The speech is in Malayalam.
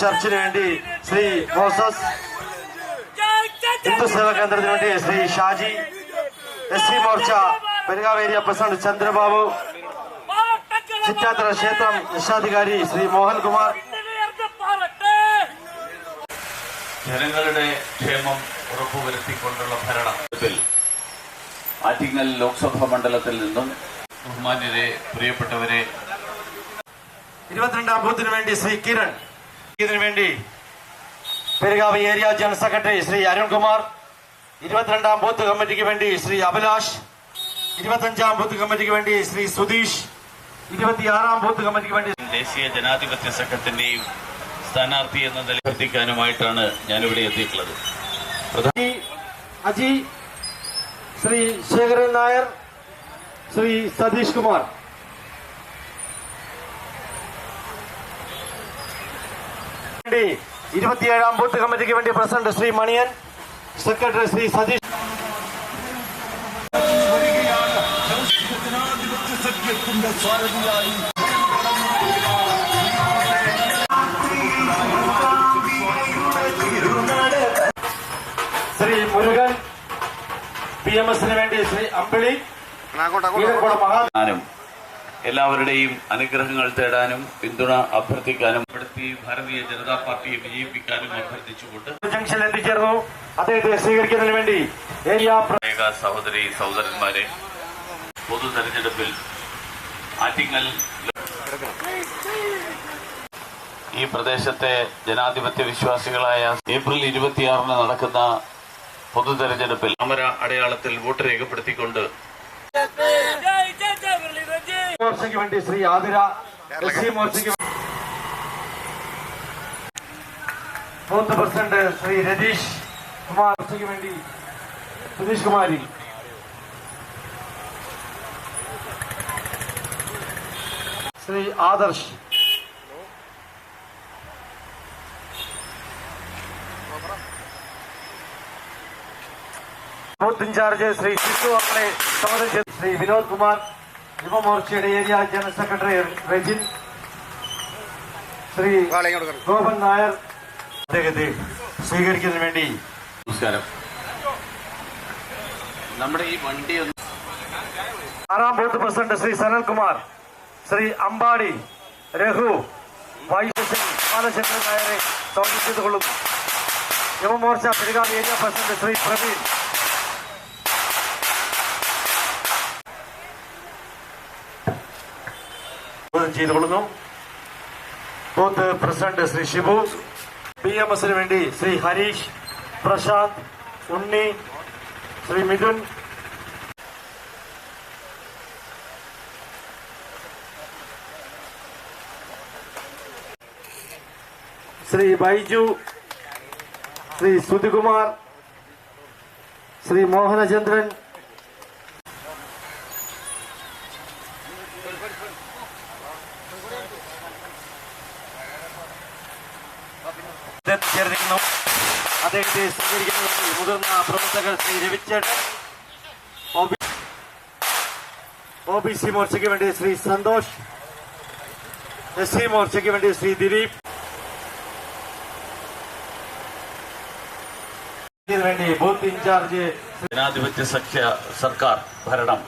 ചർച്ചിന് വേണ്ടി ശ്രീ മോസസ് ഹിന്ദു സേവാ കേന്ദ്രത്തിന് വേണ്ടി Shri Shaji S C Morcha Perukavu area president Chandrababu Chittathara ക്ഷേത്രം രക്ഷാധികാരി ശ്രീ മോഹൻകുമാർ. ജനങ്ങളുടെ ക്ഷേമം ഉറപ്പുവരുത്തിക്കൊണ്ടുള്ള ഭരണത്തിൽ ആറ്റിങ്ങൽ ലോക്സഭാ മണ്ഡലത്തിൽ നിന്നും ബഹുമാന്യരെ പ്രിയപ്പെട്ടവരെ. ഇരുപത്തിരണ്ടാം ബൂത്തിന് വേണ്ടി ശ്രീ കിരൺ ഇതിനു വേണ്ടി Perukavu area general secretary Shri Arunkumar ഇരുപത്തിരണ്ടാം ബൂത്ത് കമ്മിറ്റിക്ക് വേണ്ടി ശ്രീ അഭിലാഷ് ഇരുപത്തഞ്ചാം ബൂത്ത് കമ്മിറ്റിക്ക് വേണ്ടി ശ്രീ സുധീഷ് ഇരുപത്തിയാറാം ബൂത്ത് കമ്മിറ്റിക്ക് വേണ്ടി ദേശീയ ജനാധിപത്യ സംഘത്തിന്റെയും സ്ഥാനാർത്ഥി എന്ന നില ഞാൻ ഞാനിവിടെ എത്തിയിട്ടുള്ളത്. അജി ശ്രീ ശേഖരൻ നായർ ശ്രീ സതീഷ് കുമാർ. വേണ്ടി ഇരുപത്തിയേഴാം ബൂത്ത് കമ്മിറ്റിക്ക് വേണ്ടി president Shri Maniyan secretary Shri Satheesh. Shri Murugan P M എസിന് വേണ്ടി ശ്രീ അമ്പിളി എല്ലാവരുടെയും അനുഗ്രഹങ്ങൾ തേടാനും പിന്തുണ അഭ്യർത്ഥിക്കാനും ഇവിടുത്തെ ഭാരതീയ ജനതാ പാർട്ടിയെ വിജയിപ്പിക്കാനും അഭ്യർത്ഥിച്ചുകൊണ്ട് ജംഗ്ഷനിൽ എത്തിച്ചേർന്നു അദ്ദേഹത്തെ സ്വീകരിക്കുന്നതിന് വേണ്ടി ഏരിയ സഹോദരി സഹോദരന്മാരെ പൊതു തെരഞ്ഞെടുപ്പിൽ ആറ്റിങ്ങൽ ഈ പ്രദേശത്തെ ജനാധിപത്യ വിശ്വാസികളായ ഏപ്രിൽ ഇരുപത്തിയാറിന് നടക്കുന്ന പൊതു തെരഞ്ഞെടുപ്പിൽ അമര അടയാളത്തിൽ വോട്ട് രേഖപ്പെടുത്തിക്കൊണ്ട് മോർച്ചയ്ക്ക് വേണ്ടി ശ്രീ ആതിര എസ് സി മോർച്ചയ്ക്ക് ബൂത്ത് പ്രസിഡന്റ് ശ്രീ രതീഷ് കുമാർ ഉച്ചയ്ക്ക് വേണ്ടി സുധീഷ് കുമാരി. ശ്രീ ആദർശ്. ബൂത്ത് ഇൻചാർജ് ശ്രീ സിസു അമ്മളെ സംബന്ധിച്ച് Shri Vinod Kumar യുവമോർച്ചയുടെ area general secretary Rajin Shri Gopan Nair അദ്ദേഹത്തെ സ്വീകരിക്കുന്നതിന് വേണ്ടി നമസ്കാരം. നമ്മുടെ ഈ വണ്ടി ആറാം ബൂത്ത് പ്രസിഡന്റ് ശ്രീ സനൽകുമാർ ശ്രീ അമ്പാടി രഘു ബാലചന്ദ്രൻ നായരെ സ്വാഗതം ചെയ്തുകൊള്ളുന്നു. Yuvamorcha Perukavu area president Shri Praveen. ചെയ്തു ചെയ്തുകൊള്ളുന്നു. Booth president Shri Shibu. B M എസിന് വേണ്ടി ശ്രീ ഹരീഷ് പ്രശാന്ത് ഉണ്ണി ശ്രീ മിഥുൻ. ശ്രീ ബൈജു ശ്രീ സുധികുമാർ ശ്രീ മോഹനചന്ദ്രൻ. ചേർന്നിരിക്കുന്നു അദ്ദേഹത്തെ സ്വീകരിക്കുന്നത് മുതിർന്ന പ്രവർത്തകർ ശ്രീ രവിച്ചേട്ടൻ ഒ ബി സി മോർച്ചയ്ക്ക് വേണ്ടി ശ്രീ സന്തോഷ് എസ് സി മോർച്ചയ്ക്ക് വേണ്ടി ശ്രീ ദിലീപ്. വേണ്ടി ബൂത്ത് ഇൻചാർജ് ജനാധിപത്യ സഖ്യ സർക്കാർ ഭരണം.